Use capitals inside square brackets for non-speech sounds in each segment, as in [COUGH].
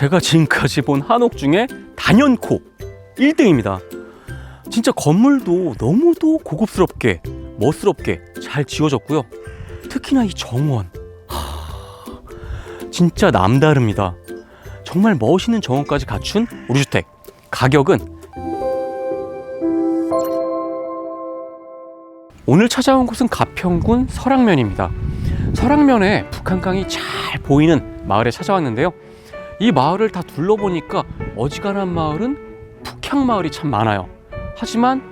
제가 지금까지 본 한옥 중에 단연코 1등입니다. 진짜 건물도 너무도 고급스럽게 멋스럽게 잘 지어졌고요. 특히나 이 정원. 하, 진짜 남다릅니다. 정말 멋있는 정원까지 갖춘 우리 주택. 가격은 오늘 찾아온 곳은 가평군 설악면입니다. 설악면에 북한강이 잘 보이는 마을에 찾아왔는데요. 이 마을을 다 둘러보니까 어지간한 마을은 북향 마을이 참 많아요. 하지만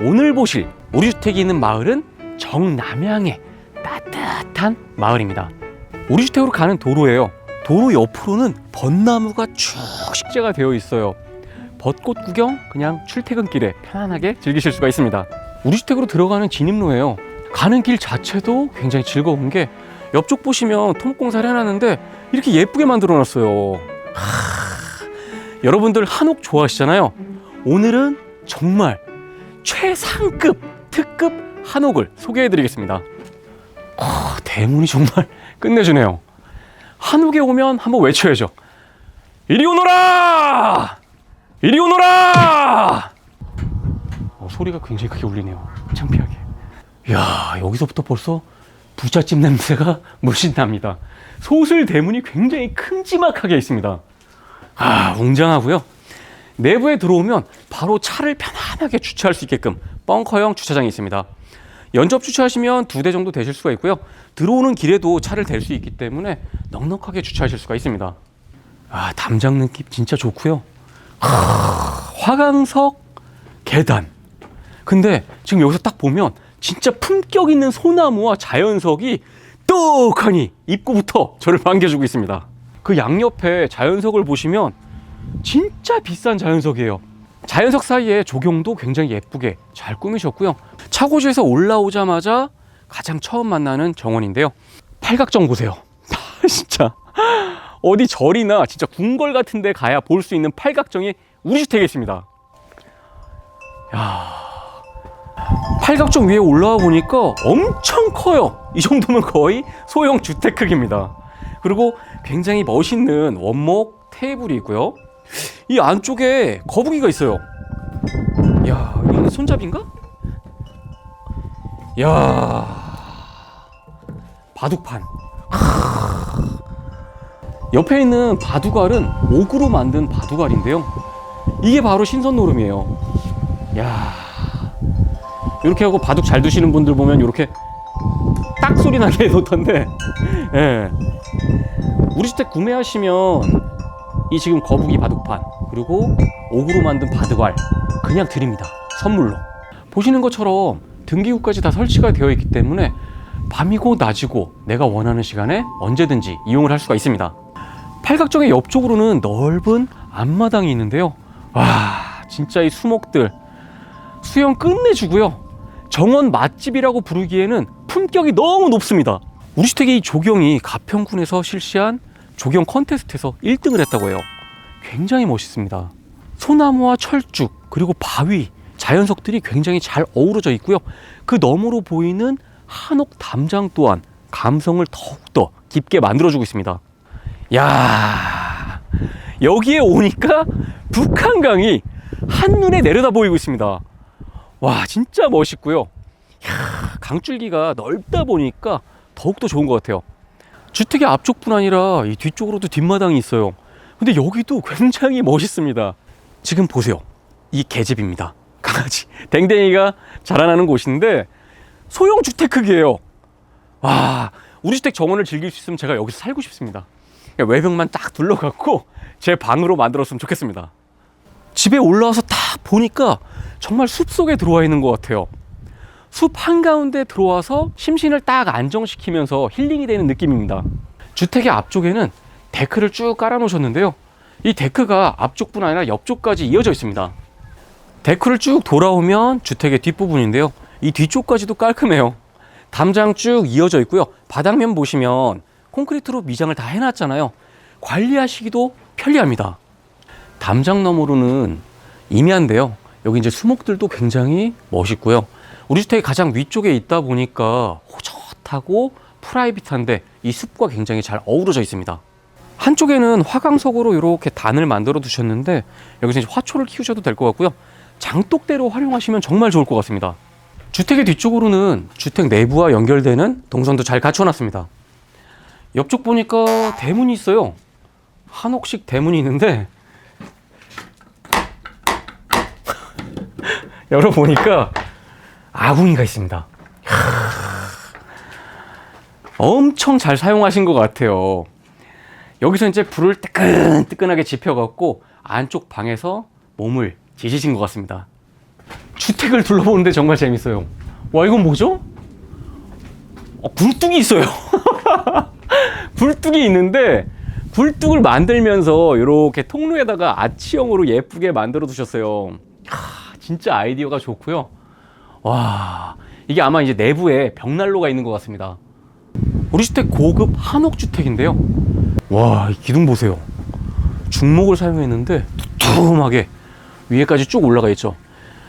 오늘 보실 우리 주택이 있는 마을은 정남향의 따뜻한 마을입니다. 우리 주택으로 가는 도로예요. 도로 옆으로는 벚나무가 쭉 식재가 되어 있어요. 벚꽃 구경 그냥 출퇴근길에 편안하게 즐기실 수가 있습니다. 우리 주택으로 들어가는 진입로예요. 가는 길 자체도 굉장히 즐거운 게 옆쪽 보시면 토목공사를 해놨는데 이렇게 예쁘게 만들어 놨어요. 하, 여러분들 한옥 좋아하시잖아요. 오늘은 정말 최상급 특급 한옥을 소개해 드리겠습니다. 어, 대문이 정말 [LAUGHS] 끝내주네요. 한옥에 오면 한번 외쳐야죠. 이리 오너라! 이리 오너라! 어, 소리가 굉장히 크게 울리네요. 창피하게. 이야, 여기서부터 벌써 부잣집 냄새가 [LAUGHS] 물씬 납니다. 소슬 대문이 굉장히 큼지막하게 있습니다. 아, 웅장하고요. 내부에 들어오면 바로 차를 편안하게 주차할 수 있게끔 벙커형 주차장이 있습니다. 연접 주차하시면 두 대 정도 되실 수가 있고요. 들어오는 길에도 차를 댈 수 있기 때문에 넉넉하게 주차하실 수가 있습니다. 아, 담장 느낌 진짜 좋고요. 하, 화강석 계단. 근데 지금 여기서 딱 보면 진짜 품격 있는 소나무와 자연석이 떡하니 입구부터 저를 반겨주고 있습니다. 그 양옆에 자연석을 보시면 진짜 비싼 자연석이에요. 자연석 사이에 조경도 굉장히 예쁘게 잘 꾸미셨고요. 차고지에서 올라오자마자 가장 처음 만나는 정원인데요. 팔각정 보세요. [LAUGHS] 진짜 어디 절이나 진짜 궁궐 같은 데 가야 볼 수 있는 팔각정이 우리 주택에 있습니다. 야. 팔각정 위에 올라와 보니까 엄청 커요. 이 정도면 거의 소형 주택 크기입니다. 그리고 굉장히 멋있는 원목 테이블이 있고요. 이 안쪽에 거북이가 있어요. 야, 이게 손잡이인가? 야, 바둑판. 하. 옆에 있는 바둑알은 옥으로 만든 바둑알인데요. 이게 바로 신선 노름이에요. 야, 이렇게 하고 바둑 잘 두시는 분들 보면 이렇게 딱 소리 나게 [LAUGHS] 해놓던데, 예. 우리 주택 구매하시면 이 지금 거북이 바둑판 그리고 옥으로 만든 바둑알 그냥 드립니다. 선물로. 보시는 것처럼 등기구까지 다 설치가 되어 있기 때문에 밤이고 낮이고 내가 원하는 시간에 언제든지 이용을 할 수가 있습니다. 팔각정의 옆쪽으로는 넓은 앞마당이 있는데요. 와 진짜 이 수목들 수영 끝내주고요 정원 맛집이라고 부르기에는 품격이 너무 높습니다 우리 주택의 이 조경이 가평군에서 실시한 조경 컨테스트에서 1등을 했다고 해요. 굉장히 멋있습니다. 소나무와 철쭉 그리고 바위 자연석들이 굉장히 잘 어우러져 있고요. 그 너머로 보이는 한옥 담장 또한 감성을 더욱더 깊게 만들어주고 있습니다. 야 여기에 오니까 북한강이 한눈에 내려다 보이고 있습니다. 와 진짜 멋있고요. 야, 강줄기가 넓다 보니까 더욱더 좋은 것 같아요. 주택의 앞쪽뿐 아니라 이 뒤쪽으로도 뒷마당이 있어요. 근데 여기도 굉장히 멋있습니다. 지금 보세요. 이 개집입니다. [LAUGHS] 강아지. 댕댕이가 자라나는 곳인데 소형 주택 크기예요. 와, 우리 주택 정원을 즐길 수 있으면 제가 여기서 살고 싶습니다. 그냥 외벽만 딱 둘러갖고 제 방으로 만들었으면 좋겠습니다. 집에 올라와서 딱 보니까 정말 숲 속에 들어와 있는 것 같아요. 숲 한가운데 들어와서 심신을 딱 안정시키면서 힐링이 되는 느낌입니다. 주택의 앞쪽에는 데크를 쭉 깔아 놓으셨는데요. 이 데크가 앞쪽뿐 아니라 옆쪽까지 이어져 있습니다. 데크를 쭉 돌아오면 주택의 뒷부분인데요. 이 뒤쪽까지도 깔끔해요. 담장 쭉 이어져 있고요. 바닥면 보시면 콘크리트로 미장을 다 해놨잖아요. 관리하시기도 편리합니다. 담장 너머로는 임야인데요. 여기 이제 수목들도 굉장히 멋있고요. 우리 주택이 가장 위쪽에 있다 보니까 호젓하고 프라이빗한데 이 숲과 굉장히 잘 어우러져 있습니다. 한쪽에는 화강석으로 이렇게 단을 만들어 두셨는데 여기서 이제 화초를 키우셔도 될 것 같고요. 장독대로 활용하시면 정말 좋을 것 같습니다. 주택의 뒤쪽으로는 주택 내부와 연결되는 동선도 잘 갖춰놨습니다. 옆쪽 보니까 대문이 있어요. 한옥식 대문이 있는데 열어보니까 아궁이가 있습니다. 엄청 잘 사용하신 것 같아요. 여기서 이제 불을 뜨끈뜨끈하게 지펴갖고 안쪽 방에서 몸을 지지신 것 같습니다. 주택을 둘러보는데 정말 재밌어요. 와, 이건 뭐죠? 어, 굴뚝이 있어요. [LAUGHS] 굴뚝이 있는데 굴뚝을 만들면서 이렇게 통로에다가 아치형으로 예쁘게 만들어 두셨어요. 하, 진짜 아이디어가 좋고요. 와, 이게 아마 이제 내부에 벽난로가 있는 것 같습니다. 우리 주택 고급 한옥 주택인데요. 와, 이 기둥 보세요. 중목을 사용했는데 두툼하게 위에까지 쭉 올라가 있죠.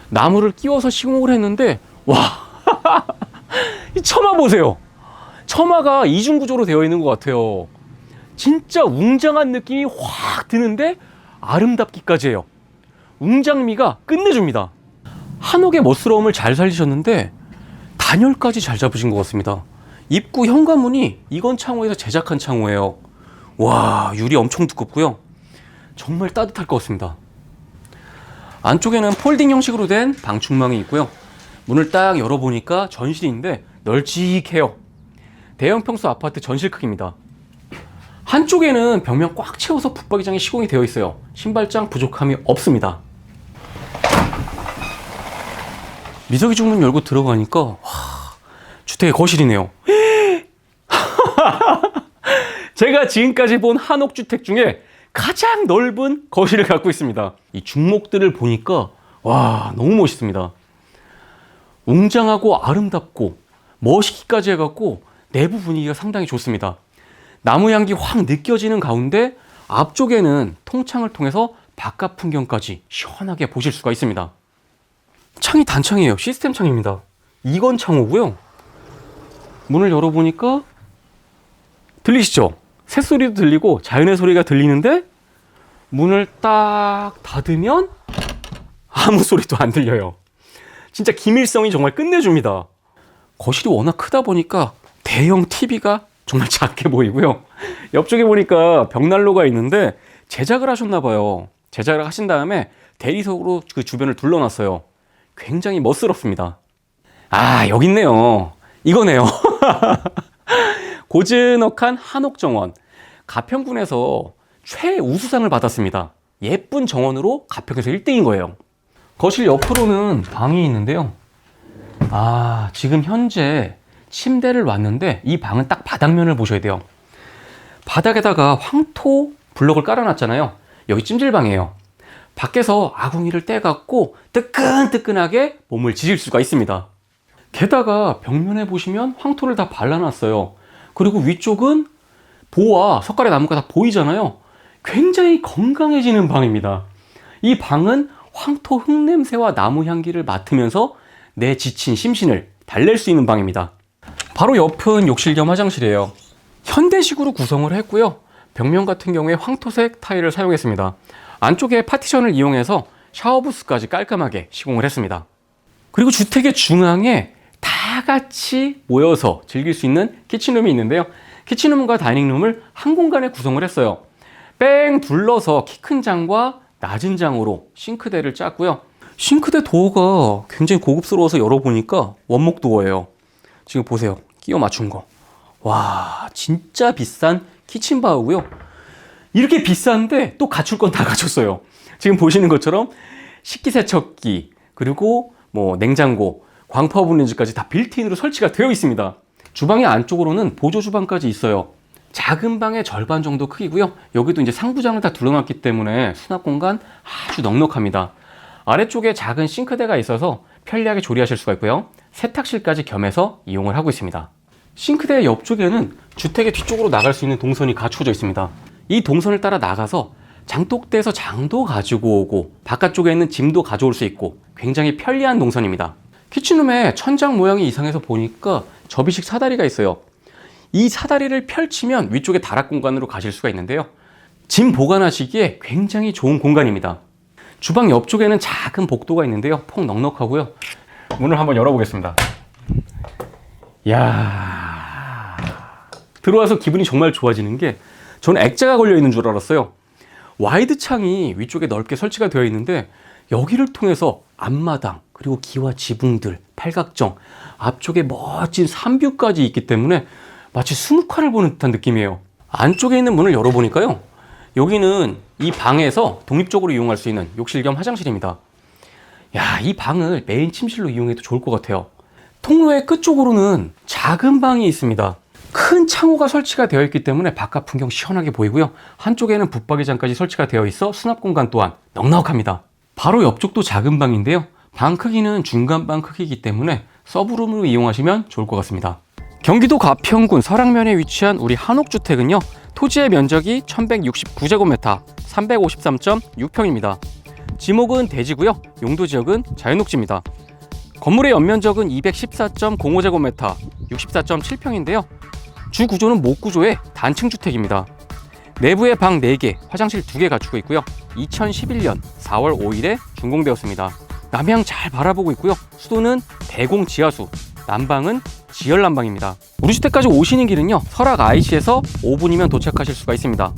나무를 끼워서 시공을 했는데 와, [LAUGHS] 이 처마 보세요. 처마가 이중 구조로 되어 있는 것 같아요. 진짜 웅장한 느낌이 확 드는데 아름답기까지 해요. 웅장미가 끝내줍니다. 한옥의 멋스러움을 잘 살리셨는데 단열까지 잘 잡으신 것 같습니다. 입구 현관문이 이건 창호에서 제작한 창호예요. 와 유리 엄청 두껍고요. 정말 따뜻할 것 같습니다. 안쪽에는 폴딩 형식으로 된 방충망이 있고요. 문을 딱 열어보니까 전실인데 널찍해요. 대형 평수 아파트 전실 크기입니다. 한쪽에는 벽면 꽉 채워서 붙박이장이 시공이 되어 있어요. 신발장 부족함이 없습니다. 미석이 중문 열고 들어가니까 와, 주택의 거실이네요. [LAUGHS] 제가 지금까지 본 한옥 주택 중에 가장 넓은 거실을 갖고 있습니다. 이 중목들을 보니까 와 너무 멋있습니다. 웅장하고 아름답고 멋있기까지 해갖고 내부 분위기가 상당히 좋습니다. 나무 향기 확 느껴지는 가운데 앞쪽에는 통창을 통해서 바깥 풍경까지 시원하게 보실 수가 있습니다. 창이 단창이에요. 시스템 창입니다. 이건 창호고요. 문을 열어보니까 들리시죠? 새소리도 들리고 자연의 소리가 들리는데 문을 딱 닫으면 아무 소리도 안 들려요. 진짜 기밀성이 정말 끝내줍니다. 거실이 워낙 크다 보니까 대형 TV가 정말 작게 보이고요. 옆쪽에 보니까 벽난로가 있는데 제작을 하셨나 봐요. 제작을 하신 다음에 대리석으로 그 주변을 둘러놨어요. 굉장히 멋스럽습니다. 아, 여기 있네요. 이거네요. [LAUGHS] 고즈넉한 한옥 정원. 가평군에서 최우수상을 받았습니다. 예쁜 정원으로 가평에서 1등인 거예요. 거실 옆으로는 방이 있는데요. 아, 지금 현재 침대를 놨는데 이 방은 딱 바닥면을 보셔야 돼요. 바닥에다가 황토 블럭을 깔아놨잖아요. 여기 찜질방이에요. 밖에서 아궁이를 떼갖고 뜨끈뜨끈하게 몸을 지질 수가 있습니다. 게다가 벽면에 보시면 황토를 다 발라놨어요. 그리고 위쪽은 보와 석가래 나무가 다 보이잖아요. 굉장히 건강해지는 방입니다. 이 방은 황토 흙냄새와 나무 향기를 맡으면서 내 지친 심신을 달랠 수 있는 방입니다. 바로 옆은 욕실 겸 화장실이에요. 현대식으로 구성을 했고요. 벽면 같은 경우에 황토색 타일을 사용했습니다. 안쪽에 파티션을 이용해서 샤워부스까지 깔끔하게 시공을 했습니다. 그리고 주택의 중앙에 다 같이 모여서 즐길 수 있는 키친룸이 있는데요. 키친룸과 다이닝룸을 한 공간에 구성을 했어요. 뺑 둘러서 키 큰 장과 낮은 장으로 싱크대를 짰고요. 싱크대 도어가 굉장히 고급스러워서 열어보니까 원목 도어예요. 지금 보세요. 끼워 맞춘 거. 와, 진짜 비싼 키친바우고요. 이렇게 비싼데 또 갖출 건 다 [LAUGHS] 갖췄어요. 지금 보시는 것처럼 식기세척기, 그리고 뭐 냉장고, 광파오븐렌즈까지 다 빌트인으로 설치가 되어 있습니다. 주방의 안쪽으로는 보조 주방까지 있어요. 작은 방의 절반 정도 크기고요. 여기도 이제 상부장을 다 둘러놨기 때문에 수납 공간 아주 넉넉합니다. 아래쪽에 작은 싱크대가 있어서 편리하게 조리하실 수가 있고요. 세탁실까지 겸해서 이용을 하고 있습니다. 싱크대 옆쪽에는 주택의 뒤쪽으로 나갈 수 있는 동선이 갖추어져 있습니다. 이 동선을 따라 나가서 장독대에서 장도 가지고 오고 바깥쪽에 있는 짐도 가져올 수 있고 굉장히 편리한 동선입니다. 키친룸에 천장 모양이 이상해서 보니까 접이식 사다리가 있어요. 이 사다리를 펼치면 위쪽에 다락 공간으로 가실 수가 있는데요. 짐 보관하시기에 굉장히 좋은 공간입니다. 주방 옆쪽에는 작은 복도가 있는데요. 폭 넉넉하고요. 문을 한번 열어보겠습니다. 야 들어와서 기분이 정말 좋아지는 게 저는 액자가 걸려 있는 줄 알았어요. 와이드 창이 위쪽에 넓게 설치가 되어 있는데 여기를 통해서 앞마당 그리고 기와 지붕들 팔각정 앞쪽에 멋진 산뷰까지 있기 때문에 마치 수묵화를 보는 듯한 느낌이에요. 안쪽에 있는 문을 열어보니까요. 여기는 이 방에서 독립적으로 이용할 수 있는 욕실 겸 화장실입니다. 야, 이 방을 메인 침실로 이용해도 좋을 것 같아요. 통로의 끝쪽으로는 작은 방이 있습니다. 큰 창호가 설치가 되어 있기 때문에 바깥 풍경 시원하게 보이고요. 한쪽에는 붙박이장까지 설치가 되어 있어 수납 공간 또한 넉넉합니다. 바로 옆쪽도 작은 방인데요. 방 크기는 중간 방 크기이기 때문에 서브룸으로 이용하시면 좋을 것 같습니다. 경기도 가평군 설악면에 위치한 우리 한옥주택은요. 토지의 면적이 1169제곱미터, 353.6평입니다. 지목은 대지고요. 용도 지역은 자연녹지입니다. 건물의 연면적은 214.05제곱미터, 64.7평인데요. 주 구조는 목 구조의 단층 주택입니다. 내부에 방 4개, 화장실 2개 갖추고 있고요. 2011년 4월 5일에 준공되었습니다. 남향 잘 바라보고 있고요. 수도는 대공 지하수, 난방은 지열 난방입니다. 우리 주택까지 오시는 길은요. 설악 IC에서 5분이면 도착하실 수가 있습니다.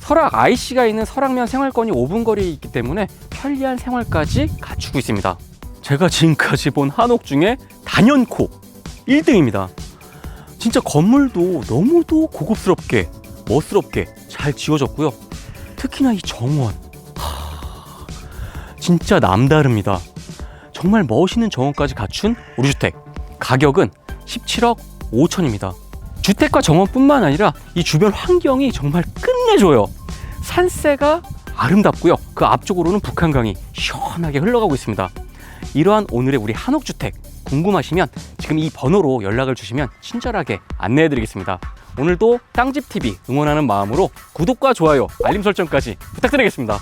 설악 IC가 있는 설악면 생활권이 5분 거리에 있기 때문에 편리한 생활까지 갖추고 있습니다. 제가 지금까지 본 한옥 중에 단연코 1등입니다. 진짜 건물도 너무도 고급스럽게 멋스럽게 잘 지어졌고요. 특히나 이 정원. 하, 진짜 남다릅니다. 정말 멋있는 정원까지 갖춘 우리 주택. 가격은 17억 5천입니다. 주택과 정원뿐만 아니라 이 주변 환경이 정말 끝내줘요. 산세가 아름답고요. 그 앞쪽으로는 북한강이 시원하게 흘러가고 있습니다. 이러한 오늘의 우리 한옥주택 궁금하시면 지금 이 번호로 연락을 주시면 친절하게 안내해 드리겠습니다. 오늘도 땅집TV 응원하는 마음으로 구독과 좋아요, 알림 설정까지 부탁드리겠습니다.